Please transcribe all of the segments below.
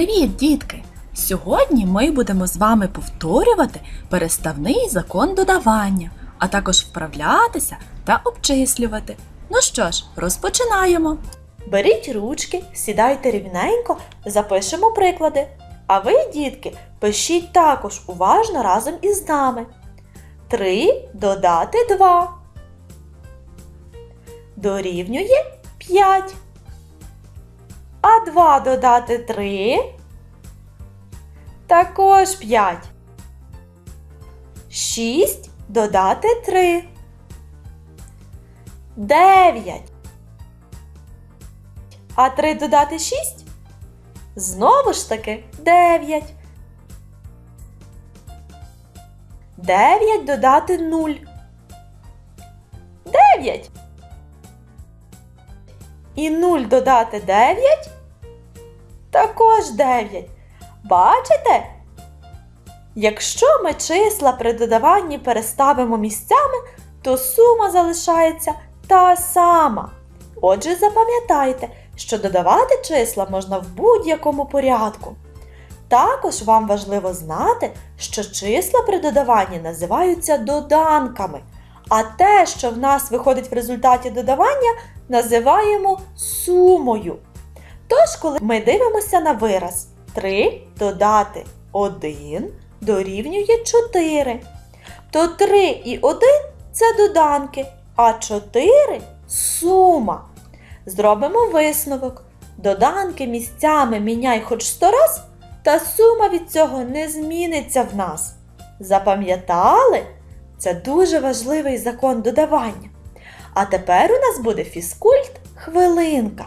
Привіт, дітки! Сьогодні ми будемо з вами повторювати переставний закон додавання, а також вправлятися та обчислювати. Ну що ж, розпочинаємо. Беріть ручки, сідайте рівненько, запишемо приклади. А ви, дітки, пишіть також уважно разом із нами. 3 додати 2. Дорівнює 5. А 2 додати 3. Також 5. 6 додати 3. 9. А 3 додати 6? Знову ж таки 9. 9 додати 0. 9. І 0 додати 9? Також 9. Бачите? Якщо ми числа при додаванні переставимо місцями, то сума залишається та сама. Отже, запам'ятайте, що додавати числа можна в будь-якому порядку. Також вам важливо знати, що числа при додаванні називаються доданками, а те, що в нас виходить в результаті додавання, називаємо сумою. Тож, коли ми дивимося на вираз 3 додати 1 дорівнює 4, то 3 і 1 це доданки, а 4 сума. Зробимо висновок. Доданки місцями міняй хоч сто раз, та сума від цього не зміниться в нас. Запам'ятали? Це дуже важливий закон додавання. А тепер у нас буде фізкульт хвилинка.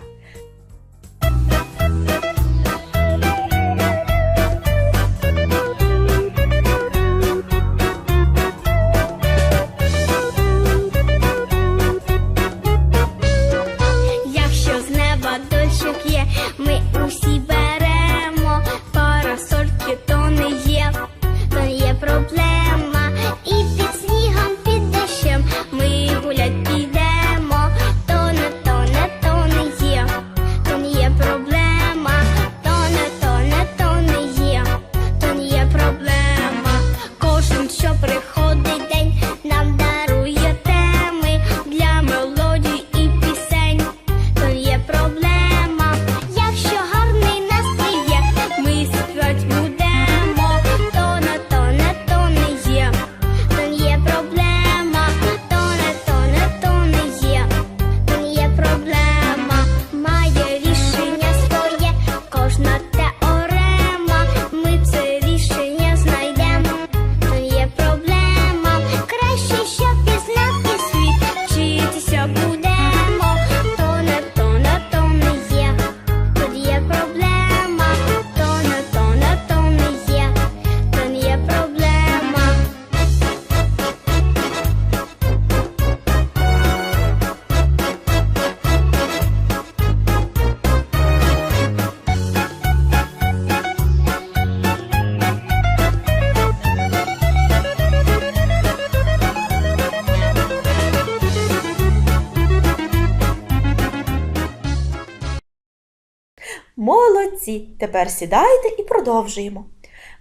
Молодці! Тепер сідайте і продовжуємо.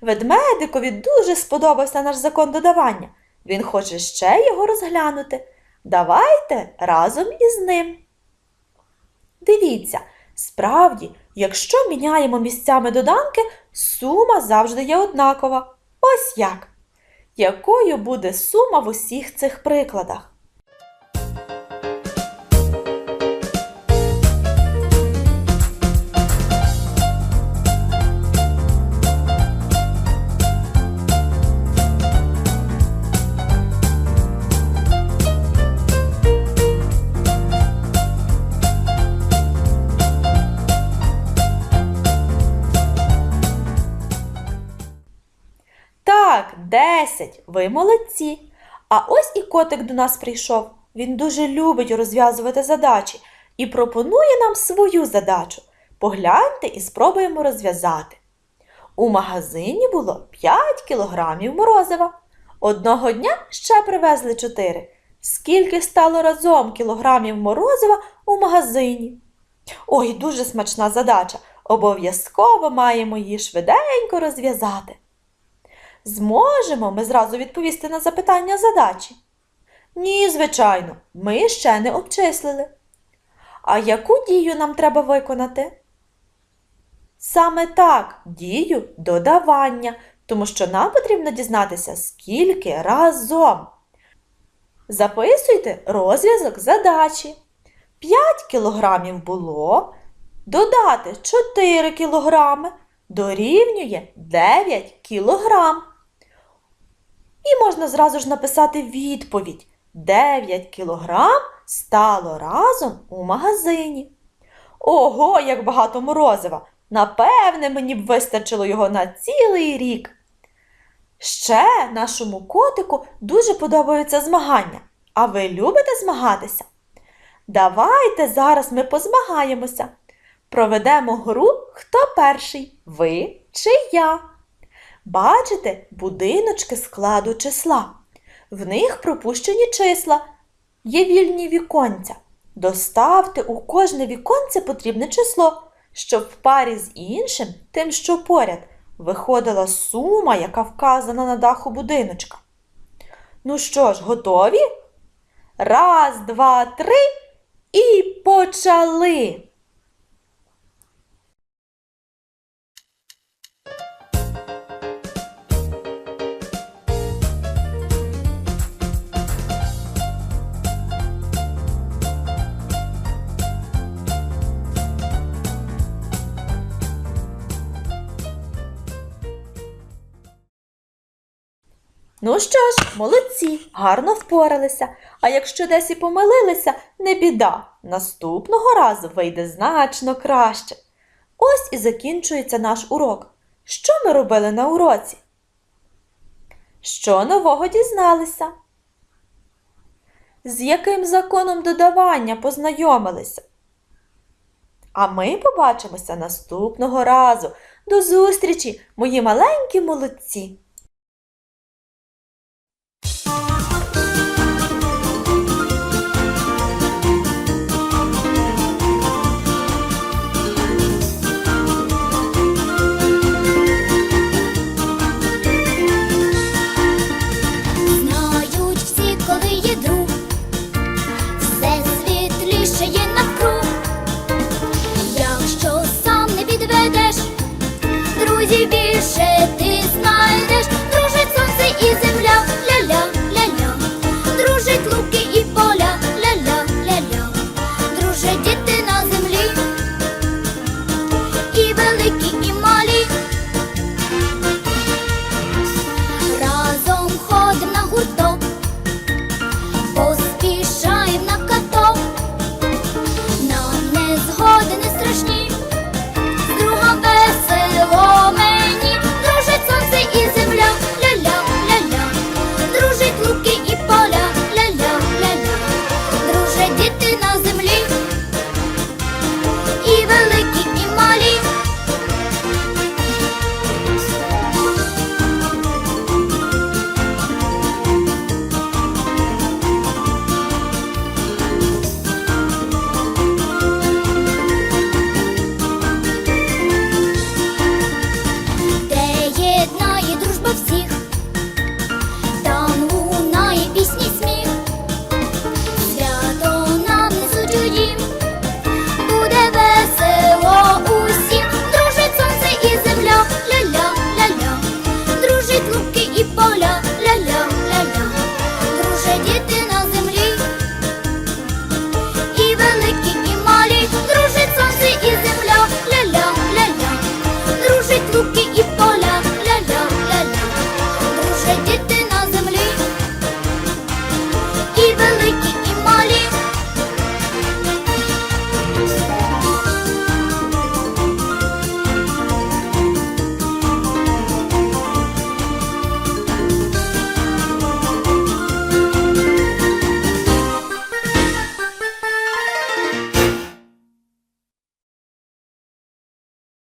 Ведмедикові дуже сподобався наш закон додавання. Він хоче ще його розглянути. Давайте разом із ним. Дивіться, справді, якщо міняємо місцями доданки, сума завжди є однакова. Ось як. Якою буде сума в усіх цих прикладах? Так, 10. Ви молодці. А ось і котик до нас прийшов. Він дуже любить розв'язувати задачі і пропонує нам свою задачу. Погляньте і спробуємо розв'язати. У магазині було 5 кілограмів морозива. Одного дня ще привезли 4. Скільки стало разом кілограмів морозива у магазині? Ой, дуже смачна задача. обов'язково маємо її швиденько розв'язати. Зможемо ми зразу відповісти на запитання задачі? Ні, звичайно, ми ще не обчислили. А яку дію нам треба виконати? Саме так, дію додавання, тому що нам потрібно дізнатися, скільки разом. Записуйте розв'язок задачі. 5 кілограмів було, додати 4 кілограми дорівнює 9 кілограм. І можна зразу ж написати відповідь. 9 кілограм стало разом у магазині. Ого, як багато морозива! Напевне, мені б вистачило його на цілий рік. Ще нашому котику дуже подобаються змагання. А ви любите змагатися? Давайте зараз ми позмагаємося. Проведемо гру Хто перший? Ви чи я? Бачите будиночки складу числа. В них пропущені числа. Є вільні віконця. Доставте у кожне віконце потрібне число, щоб в парі з іншим, тим, що поряд, виходила сума, яка вказана на даху будиночка. Ну що ж, готові? Раз, два, три і почали. Ну що ж, молодці, гарно впоралися. А якщо десь і помилилися, не біда. Наступного разу вийде значно краще. Ось і закінчується наш урок. Що ми робили на уроці? Що нового дізналися? З яким законом додавання познайомилися? А ми побачимося наступного разу. До зустрічі, мої маленькі молодці!